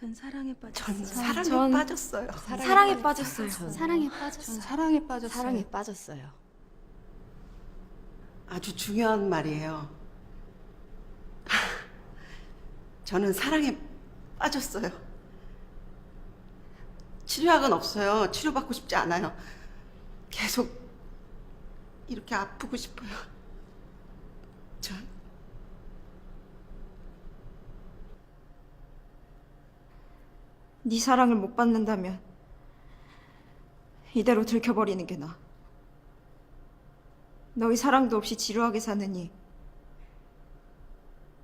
전 사랑에 빠졌어요. 전 사랑에 전- 빠졌어요. 사랑에 빠졌어요. 사랑에 빠졌어. 전 사랑에 빠졌어요. 사랑에 빠졌어요. 아주 중요한 말이에요. 저는 사랑에 빠졌어요. 치료약은 없어요. 치료받고 싶지 않아요. 계속 이렇게 아프고 싶어요. 전 네 사랑을 못 받는다면 이대로 들켜버리는 게 나아. 너희 사랑도 없이 지루하게 사느니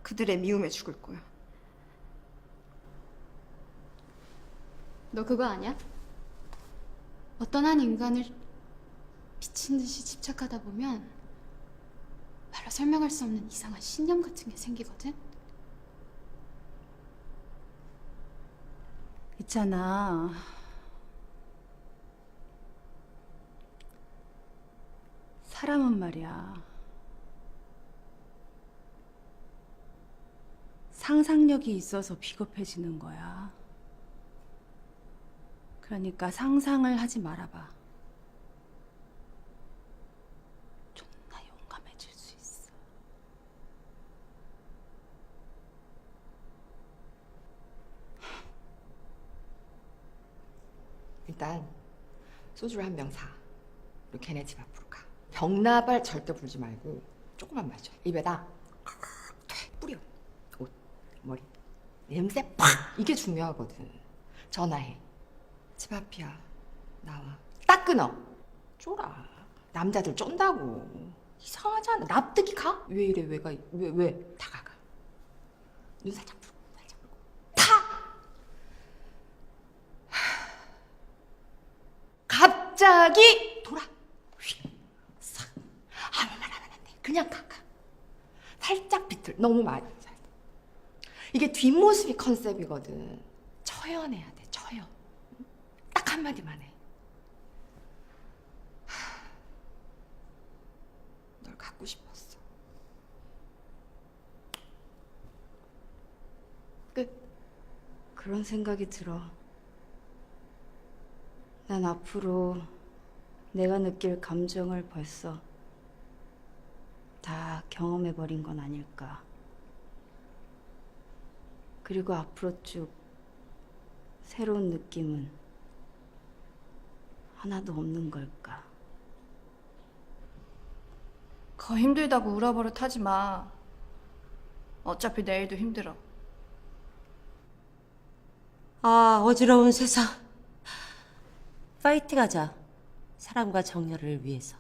그들의 미움에 죽을 거야. 너 그거 아냐? 어떤 한 인간을 미친 듯이 집착하다 보면 말로 설명할 수 없는 이상한 신념 같은 게 생기거든. 있잖아. 사람은 말이야. 상상력이 있어서 비겁해지는 거야. 그러니까 상상을 하지 말아봐. 존나 용감해질 수 있어. 일단 소주를 한 병 사. 그리고 걔네 집 앞으로 가. 병나발 절대 불지 말고 조금만 마셔. 입에다 돼 뿌려. 옷, 머리, 냄새 팍. 이게 중요하거든. 전화해. 집 앞이야. 나와. 딱 끊어. 쫄아. 남자들 쫀다고. 이상하잖아. 납득이 가? 왜 이래? 왜가? 왜 왜? 다가가. 눈 살짝 풀고. 갑자기 돌아. 휙. 싹. 아무 말안 돼. 그냥 가, 가. 살짝 비틀. 너무 많이. 이게 뒷모습이 컨셉이거든. 처연해야 돼, 처연. 딱 한마디만 해. 하, 널 갖고 싶었어. 끝. 그런 생각이 들어. 난 앞으로 내가 느낄 감정을 벌써 다 경험해버린 건 아닐까. 그리고 앞으로 쭉 새로운 느낌은 하나도 없는 걸까. 거 힘들다고 울어버릇 하지 마. 어차피 내일도 힘들어. 아, 어지러운 세상. 파이팅 하자. 사랑과 정열을 위해서.